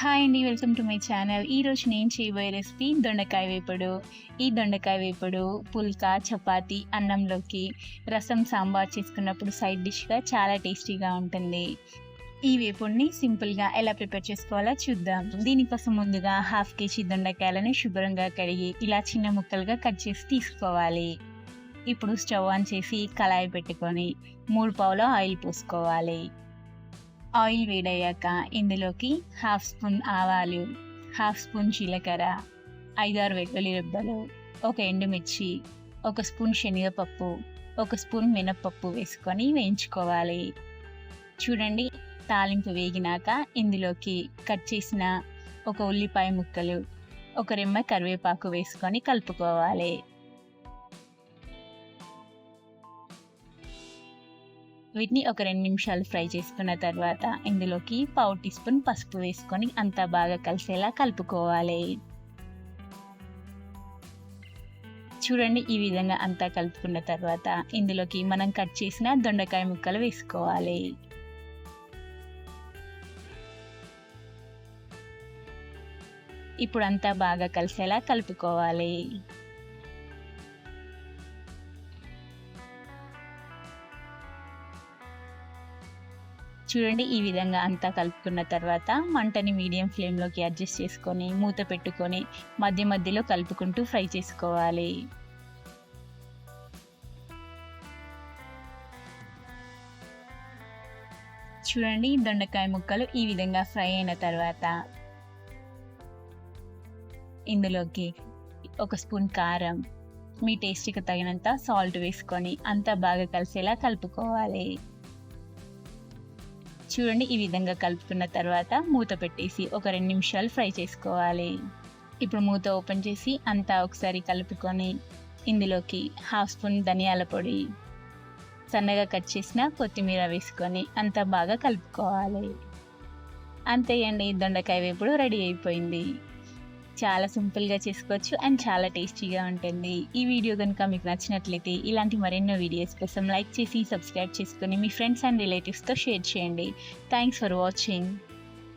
Hi అండి welcome to my channel. ఈరోజు నేను చేయబోయే రెసిపీ దొండకాయ వేపుడు. ఈ దొండకాయ వేపుడు పుల్కా చపాతి అన్నంలోకి రసం సాంబార్ చేసుకున్నప్పుడు సైడ్ డిష్గా చాలా టేస్టీగా ఉంటుంది. ఈ వేపుడిని సింపుల్గా ఎలా ప్రిపేర్ చేసుకోవాలో చూద్దాం. దీనికోసం ముందుగా హాఫ్ కేజీ దొండకాయలను శుభ్రంగా కడిగి ఇలా చిన్న ముక్కలుగా కట్ చేసి తీసుకోవాలి. ఇప్పుడు స్టవ్ ఆన్ చేసి కళాయి పెట్టుకొని మూడు పావులో ఆయిల్ పోసుకోవాలి. ఆయిల్ వేడయ్యాక ఇందులోకి హాఫ్ స్పూన్ ఆవాలు హాఫ్ స్పూన్ జీలకర్ర ఐదారు వెల్లుల్లి రెబ్బలు ఒక ఎండుమిర్చి ఒక స్పూన్ శనగపప్పు ఒక స్పూన్ మినప్పప్పు వేసుకొని వేయించుకోవాలి. చూడండి తాలింపు వేగినాక ఇందులోకి కట్ చేసిన ఒక ఉల్లిపాయ ముక్కలు ఒక రెమ్మ కరివేపాకు వేసుకొని కలుపుకోవాలి. వీటిని ఒక రెండు నిమిషాలు ఫ్రై చేసుకున్న తర్వాత ఇందులోకి పావు టీ స్పూన్ పసుపు వేసుకొని అంతా బాగా కలిసేలా కలుపుకోవాలి. చూడండి ఈ విధంగా అంతా కలుపుకున్న తర్వాత ఇందులోకి మనం కట్ చేసిన దొండకాయ ముక్కలు వేసుకోవాలి. ఇప్పుడు అంతా బాగా కలిసేలా కలుపుకోవాలి. చూడండి ఈ విధంగా అంతా కలుపుకున్న తర్వాత మంటని మీడియం ఫ్లేమ్లోకి అడ్జస్ట్ చేసుకొని మూత పెట్టుకొని మధ్య మధ్యలో కలుపుకుంటూ ఫ్రై చేసుకోవాలి. చూడండి దొండకాయ ముక్కలు ఈ విధంగా ఫ్రై అయిన తర్వాత ఇందులోకి ఒక స్పూన్ కారం మీ టేస్ట్కి తగినంత సాల్ట్ వేసుకొని అంతా బాగా కలిసేలా కలుపుకోవాలి. చూడండి ఈ విధంగా కలుపుకున్న తర్వాత మూత పెట్టేసి ఒక రెండు నిమిషాలు ఫ్రై చేసుకోవాలి. ఇప్పుడు మూత ఓపెన్ చేసి అంతా ఒకసారి కలుపుకొని ఇందులోకి హాఫ్ స్పూన్ ధనియాల పొడి సన్నగా కట్ చేసిన కొత్తిమీర వేసుకొని అంతా బాగా కలుపుకోవాలి. అంతేయండి దొండకాయ వేపుడు రెడీ అయిపోయింది. చాలా సింపుల్గా చేసుకోవచ్చు అండ్ చాలా టేస్టీగా ఉంటుంది. ఈ వీడియో కనుక మీకు నచ్చినట్లయితే ఇలాంటి మరెన్నో వీడియోస్ కోసం లైక్ చేసి సబ్స్క్రైబ్ చేసుకొని మీ ఫ్రెండ్స్ అండ్ రిలేటివ్స్తో షేర్ చేయండి. Thanks for watching.